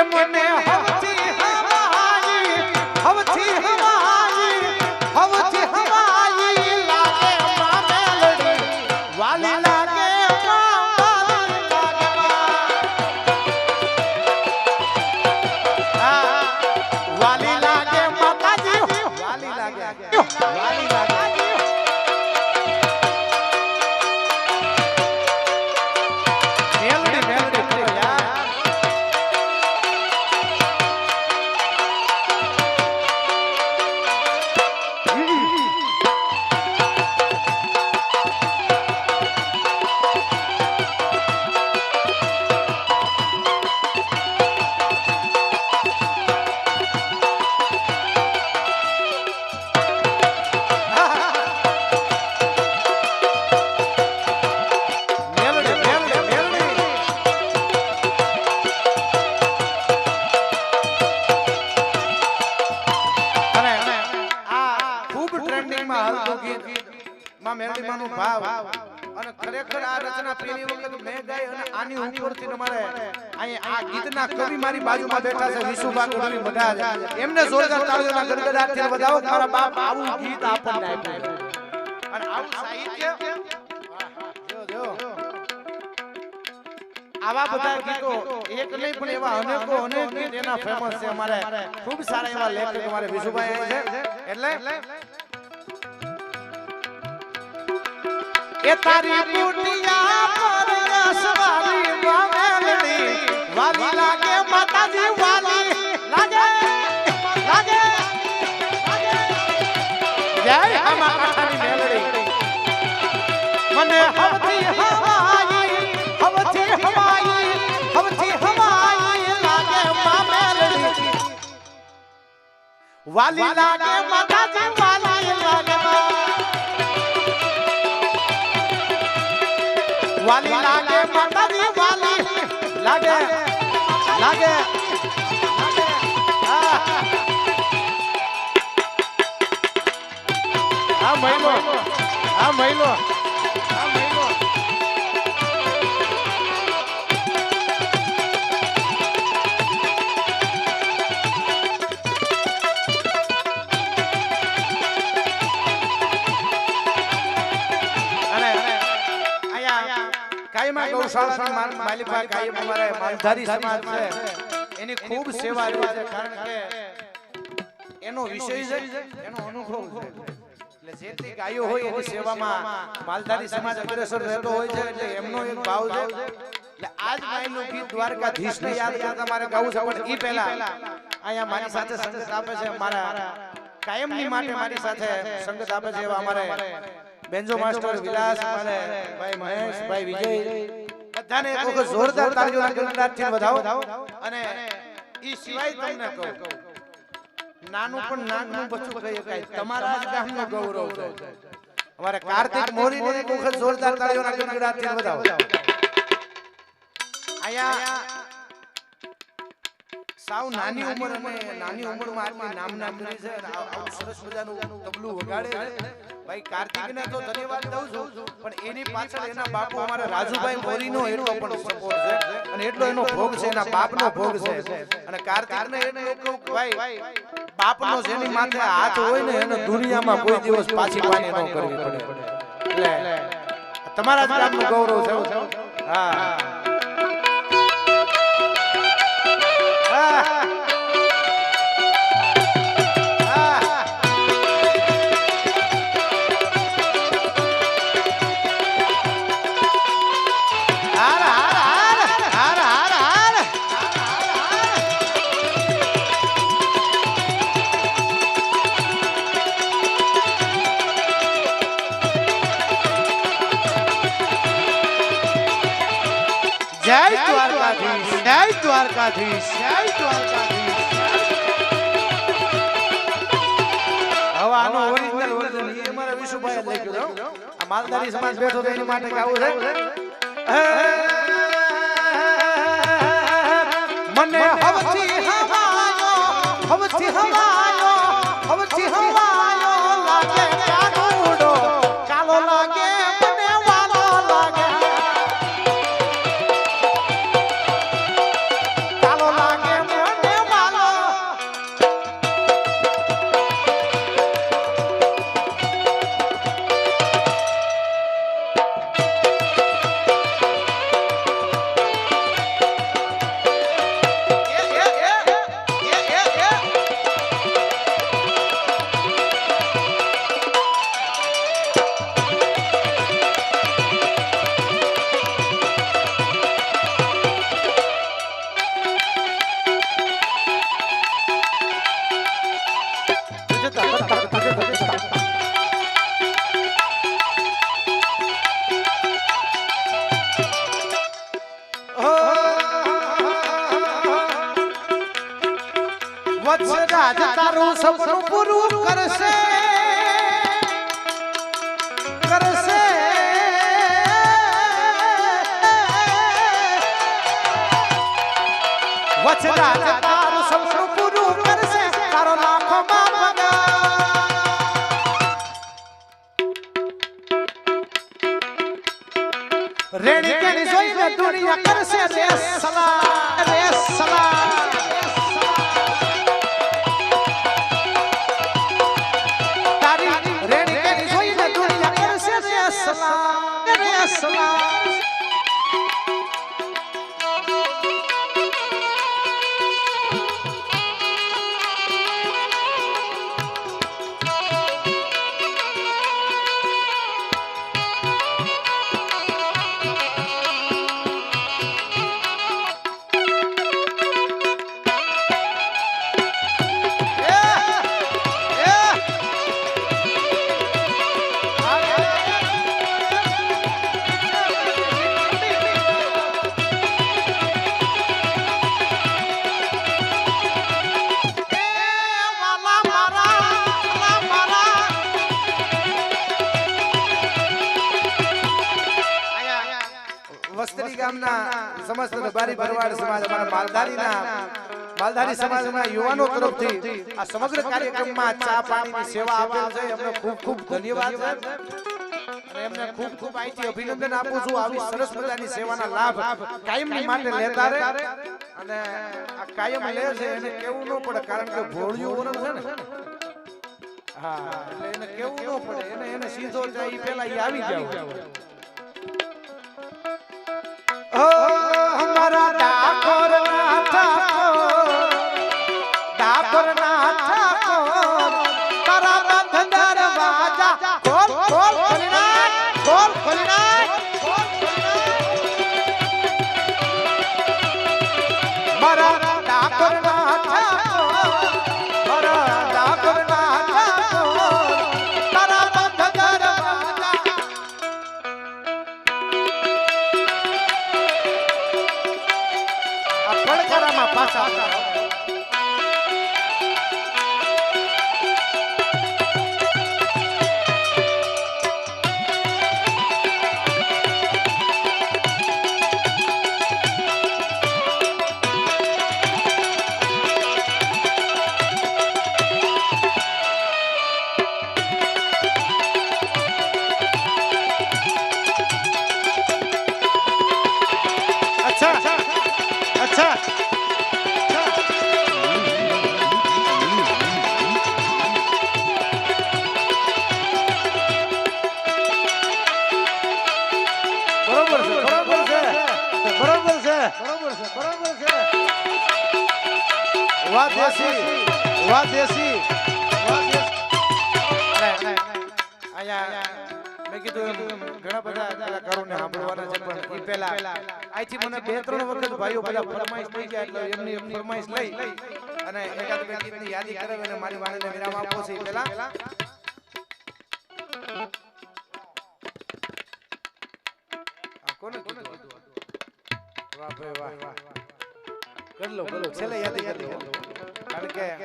કે મને ખૂબ ટ્રેન્ડિંગમાં હાલતું ગીત. માં મેલડી માનું ભાવ. અને ખરેખર આ રચના પેલી વખત મેં ગાઈ અને આની ઉપરથી તમારે અહીં આ ગીતના કવિ મારી બાજુમાં બેઠા છે વિશુભા કવિ બધા એમને જોરદાર તાળીઓના ગડગડાટથી વધાવો મારા બાપ આવું ગીત આપણને આપ્યું અને આવું સાહિત્ય? આવા બધા ગીતો એક નહીં પણ એવા અનેકો અનેક ગીત એના ફેમસ છે અમારે. ખૂબ સારા એવા લેખક અમારે વિશુભાઈ છે. એટલે એ તારી બુટિયા પર રસવાળી વામેલડી વાલી લાગે માતાજી, વાલી લાગે લાગે જય હમા કાઠાની મેલડી. મને હવથી હવાઈ હવથી હવાઈ હવથી હવાઈ લાગે માં વાલી લાગે માતાજી વાલી લાગે માતાજી વાલી લાગે લાગે. આ મહિલો આ મહિલો. કાયમા ગૌશાળાની માલિકા કાયમ અમારે માલધારી સમાજ છે. એની ખૂબ સેવા રહે છે કારણ કે એનો વિષય છે એનો અનુભવ છે. એટલે જેટલી ગાયો હોય એની સેવામાં માલધારી સમાજ અગ્રેસર રહેતો હોય છે એટલે એમનો એક ભાવ છે. એટલે આજ માયનું ગીત દ્વારકાધીશને યાદ કરતા મારે ગાવું છે પણ પહેલા. અહીંયા મારી સાથે સંગત આપે છે મારા કાયમની માટે મારી સાથે સંગત આપે છે એવા અમારે બેન્જો માસ્ટર વિલાસ અમારે ભાઈ મહેશ ભાઈ વિજય. બધાને એક વખત જોરદાર તાળીઓ ગણગડાટથી વધાવો. અને ઈ સિવાય તમને કહું. નાનું પણ નાનું બચ્ચું કહી શકાય તમારા જ ગામનો ગૌરવ છે. અમારે કાર્તિક મોરીને એક વખત જોરદાર તાળીઓ ગણગડાટથી વધાવો. અહીંયા સાવ નાની ઉંમર અને નાની ઉંમરમાં આટલી નામના કરી છે સરસ મજાનું તબલું વગાડે છે. ભાઈ કાર્તિકને તો ધન્યવાદ દઉં છું પણ એની પાછળ એના બાપુ અમારા રાજુભાઈ મોરીનો એટલો પણ સપોર્ટ છે. અને એટલો એનો ભોગ છે એના બાપનો ભોગ છે. અને કાર્તિકને એને એટલું કે ભાઈ બાપનો જેની માથે હાથ હોય ને એને દુનિયામાં કોઈ દિવસ પાછી પાણી ન કરવી પડે. એટલે તમારા જ ગામનું ગૌરવ છે. હા. જય દ્વારકાધીશ. જય દ્વારકાધીશ. જય દ્વારકાધીશ. હવે આનો ઓરિજિનલ વર્ઝન એ મારા વિશુભાઈ લખ્યું આ માલધારી સમાજ બેઠો તો એની માટે ગાવું છે? મને હવથી હવાયો હવથી હવાયો સપનું પૂરું કરશે. કરશે. વચરાજ તારું સપનું પૂરું કરશે. તારો લાખો રેણી કેણી જોઈને દુનિયા કરશે રે સલા ગામના સમસ્ત બારી ભરવાડ સમાજ અમારા માલધારીના માલધારી સમાજના યુવાનો તરફથી આ સમગ્ર કાર્યક્રમમાં ચા પાણીની સેવા આપેલ છે. એમને ખૂબ ખૂબ ધન્યવાદ એમને ખૂબ ખૂબ અહીંથી અભિનંદન આપું છું. આવી સરસ મજાની સેવાના લાભ કાયમની માટે લેતા રહે. અને આ કાયમ લે છે. એને કેવું ન પડે કારણ કે ભોળિયું વરણ છે ને. હા એટલે એને કેવું ન પડે. એને એને સીધો જાય ઈ પેલા ઈ આવી જાવ. ઓ હમારા ડાકોર વાહ દેશી વાહ મેં કીધું ઘણા બધા પહેલા અહીંથી મને બે, ત્રણ વખત ભાઈઓ બધા ફરમાઈશ થઈ એમની એમની ફરમાઈશ લઈ અને મારી વાણીને વિરામ પહેલા કોને વાહ ભાઈ વાહ કરી લો કરી લો છેલ્લે યાદ લો કારણ કે